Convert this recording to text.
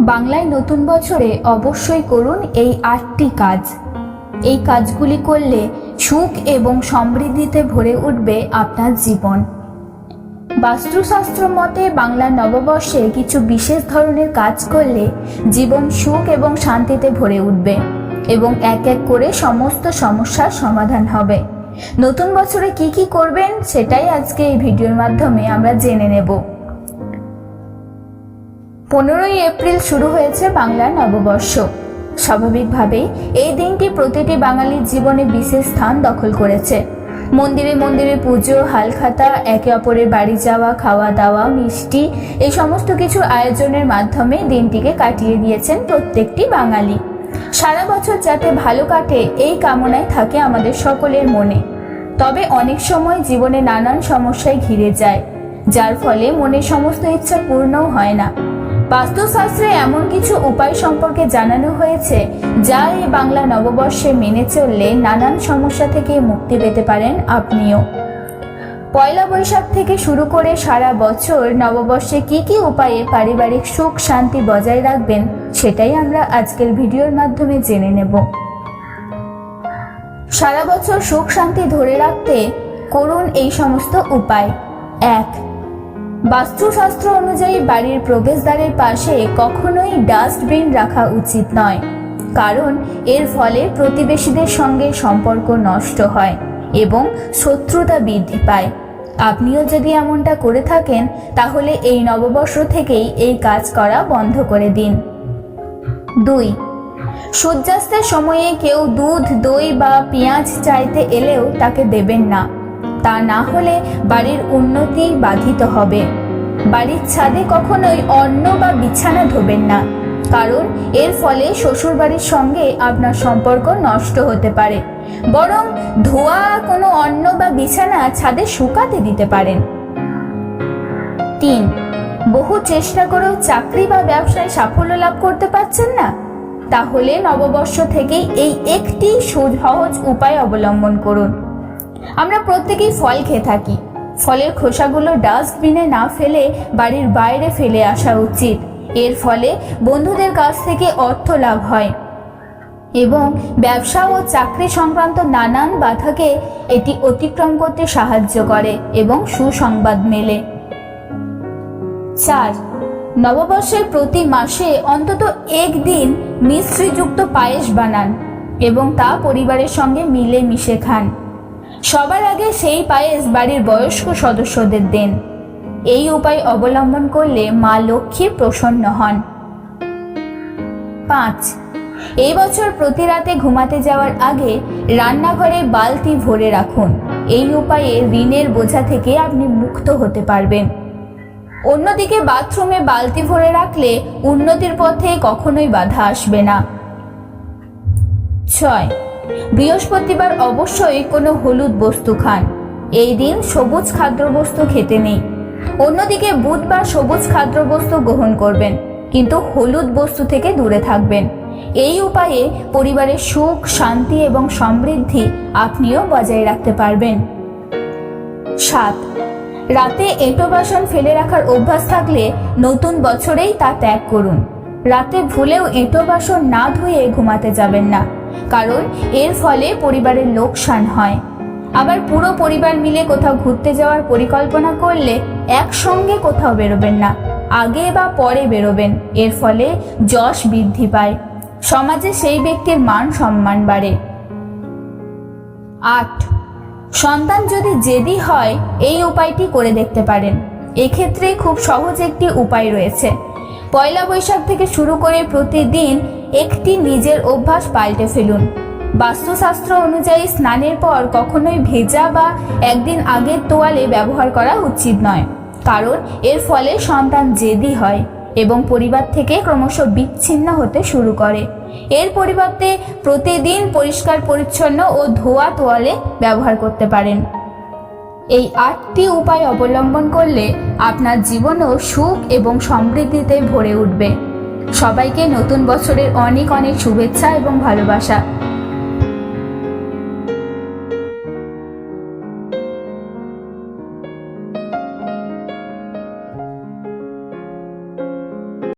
বাংলায় নতুন বছরে অবশ্যই করুন এই আটটি কাজ। এই কাজগুলি করলে সুখ এবং সমৃদ্ধিতে ভরে উঠবে আপনার জীবন। বাস্তুশাস্ত্র মতে বাংলার নববর্ষে কিছু বিশেষ ধরনের কাজ করলে জীবন সুখ এবং শান্তিতে ভরে উঠবে এবং এক এক করে সমস্ত সমস্যার সমাধান হবে। নতুন বছরে কি কি করবেন সেটাই আজকে এই ভিডিওর মাধ্যমে আমরা জেনে নেব। পনেরোই এপ্রিল শুরু হয়েছে বাংলার নববর্ষ। স্বাভাবিকভাবেই এই দিনটি প্রতিটি বাঙালির জীবনে বিশেষ স্থান দখল করেছে। মন্দিরে মন্দিরে পুজো হালখাতা একে অপরের বাড়ি যাওয়া, খাওয়া দাওয়া, মিষ্টি, এই সমস্ত কিছু আয়োজনের মাধ্যমে দিনটিকে কাটিয়ে দিয়েছেন প্রত্যেকটি বাঙালি। সারা বছর যাতে ভালো কাটে, এই কামনায় থাকে আমাদের সকলের মনে। তবে অনেক সময় জীবনে নানান সমস্যায় ঘিরে যায়, যার ফলে মনের সমস্ত ইচ্ছা পূর্ণও হয় না। বাস্তুশাস্ত্রে এমন কিছু উপায় সম্পর্কে জানানো হয়েছে, যা এই বাংলা নববর্ষে মেনে চললে নানান সমস্যা থেকে মুক্তি পেতে পারেন আপনিও। পয়লা বৈশাখ থেকে শুরু করে সারা বছর নববর্ষে কি কি উপায়ে পারিবারিক সুখ শান্তি বজায় রাখবেন, সেটাই আমরা আজকের ভিডিওর মাধ্যমে জেনে নেব। সারা বছর সুখ শান্তি ধরে রাখতে করুন এই সমস্ত উপায়। এক বাস্তুশাস্ত্র অনুযায়ী বাড়ির প্রবেশদ্বারের পাশে কখনোই ডাস্টবিন রাখা উচিত নয়, কারণ এর ফলে প্রতিবেশীদের সঙ্গে সম্পর্ক নষ্ট হয় এবং শত্রুতা বৃদ্ধি পায়। আপনিও যদি এমনটা করে থাকেন, তাহলে এই নববর্ষ থেকেই এই কাজ করা বন্ধ করে দিন। দুই, সূর্যাস্তের সময়ে কেউ দুধ, দই বা পেঁয়াজ চাইতে এলেও তাকে দেবেন না। তা না হলে বাড়ির উন্নতি বাধিত হবে। বাড়ির ছাদে কখনোই অন্ন বা বিছানা ধোবেন না, কারণ এর ফলে শ্বশুর বাড়ির সঙ্গে আপনার সম্পর্ক নষ্ট হতে পারে। বরং ধোয়া, কোনো অন্ন বা বিছানা ছাদে শুকাতে দিতে পারেন। তিন, বহু চেষ্টা করেও চাকরি বা ব্যবসায় সাফল্য লাভ করতে পারছেন না? তাহলে নববর্ষ থেকেই এই একটি সহজ উপায় অবলম্বন করুন। আমরা প্রত্যেকেই ফল খেয়ে থাকি। ফলের খোসাগুলো ডাস্টবিনে না ফেলে বাড়ির বাইরে ফেলে আসা উচিত। এর ফলে বন্ধুদের কাছ থেকে অর্থ লাভ হয়। এবং ব্যবসা ও চাকরি সংক্রান্ত নানান বাধাকে এটি অতিক্রম করতে সাহায্য করে এবং সুসংবাদ মেলে। চার, নববর্ষের প্রতি মাসে অন্তত একদিন মিশ্রিযুক্ত পায়েস বানান এবং তা পরিবারের সঙ্গে মিলে মিশে খান। সবার আগে সেই পায়েস বাড়ির বয়স্ক সদস্যদের দেন। এই উপায় অবলম্বন করলে মা লক্ষ্মী প্রসন্ন হন। পাঁচ, এই বছর প্রতি রাতে ঘুমাতে যাওয়ার আগে রান্নাঘরে বালতি ভরে রাখুন। এই উপায়ে ঋণের বোঝা থেকে আপনি মুক্ত হতে পারবেন। অন্যদিকে বাথরুমে বালতি ভরে রাখলে উন্নতির পথে কখনোই বাধা আসবে না। ছয় বৃহস্পতিবার অবশ্যই কোনো হলুদ বস্তু খান। এই দিন সবুজ খাদ্যবস্তু খেতে নেই। অন্যদিকে বুধবার সবুজ খাদ্যবস্তু গ্রহণ করবেন, কিন্তু হলুদ বস্তু থেকে দূরে থাকবেন। এই উপায়ে পরিবারের সুখ, শান্তি এবং সমৃদ্ধি আপনিও বজায় রাখতে পারবেন। সাত। রাতে এঁটো বাসন ফেলে রাখার অভ্যাস থাকলে নতুন বছরেই তা ত্যাগ করুন। রাতে ভুলেও এঁটো বাসন না ধুয়ে ঘুমাতে যাবেন না। কারণ এর ফলে পরিবারের লোকসান হয়। আবার পুরো পরিবার মিলে কোথাও ঘুরতে যাওয়ার পরিকল্পনা করলে একসঙ্গে কোথাও বেরোবেন না, আগে বা পরে বেরোবেন। এর ফলে যশ বৃদ্ধি পায়। সমাজে সেই ব্যক্তির মান সম্মান বাড়ে। আট। সন্তান যদি জেদি হয়, এই উপায়টি করে দেখতে পারেন। এক্ষেত্রে খুব সহজ একটি উপায় রয়েছে। পয়লা বৈশাখ থেকে শুরু করে প্রতিদিন একটি নিজের অভ্যাস পাল্টে ফেলুন। বাস্তুশাস্ত্র অনুযায়ী স্নানের পর কখনোই ভেজা বা একদিন আগের তোয়ালে ব্যবহার করা উচিত নয়, কারণ এর ফলে সন্তান জেদি হয় এবং পরিবার থেকে ক্রমশ বিচ্ছিন্ন হতে শুরু করে। এর পরিবর্তে প্রতিদিন পরিষ্কার, পরিচ্ছন্ন ও ধোয়া তোয়ালে ব্যবহার করতে পারেন। এই আটটি উপায় অবলম্বন করলে আপনার জীবনও সুখ এবং সমৃদ্ধিতে ভরে উঠবে। সবাইকে নতুন বছরের অনেক অনেক শুভেচ্ছা এবং ভালোবাসা।